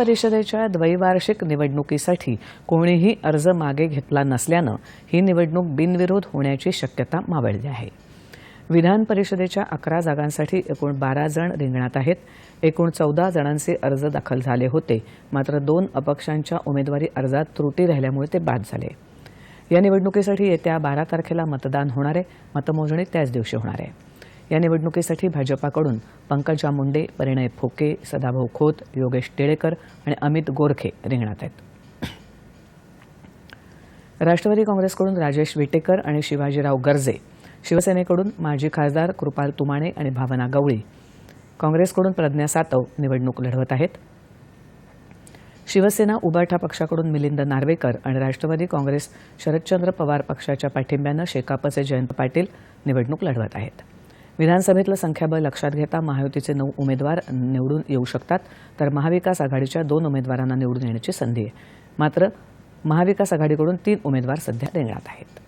परिषदेच्या द्वैवार्षिक निवडणुकीसाठी कोणीही अर्ज मागे घेतला नसल्यानं ही निवडणूक बिनविरोध होण्याची शक्यता मावळली आहे. विधान परिषदेच्या अकरा जागांसाठी एकूण बारा जण रिंगणात आहेत. एकूण चौदा जणांचे अर्ज दाखल झाले होते. मात्र दोन अपक्षांच्या उमेदवारी अर्जात त्रुटी राहिल्यामुळे ते बाद झाले. या निवडणुकीसाठी येत्या बारा तारखेला मतदान होणार आहे. मतमोजणी त्याच दिवशी होणार आहे. या निवडणुकीसाठी भाजपाकडून पंकजा मुंडे परिणय फुके सदाभाऊ खोत योगेश टिळेकर आणि अमित गोरखे रिंगणात आहेत. राष्ट्रवादी काँग्रेसकडून राजेश विटेकर आणि शिवाजीराव गर्जे शिवसेनेकडून माजी खासदार कृपाल तुमाणे आणि भावना गवळी काँग्रेसकडून प्रज्ञा सातव निवडणूक लढवत आहेत. शिवसेना उबाठा पक्षाकडून मिलिंद नार्वेकर आणि राष्ट्रवादी काँग्रेस शरदचंद्र पवार पक्षाच्या पाठिंब्यानं शेकापचे जयंत पाटील निवडणूक लढवत आहेत. विधानसभेतलं संख्याबळ लक्षात घेता महायुतीचे नऊ उमेदवार निवडून येऊ शकतात तर महाविकास आघाडीच्या दोन उमेदवारांना निवडून येण्याची संधी आहे. मात्र महाविकास आघाडीकडून तीन उमेदवार सध्या रिंगणात आहेत.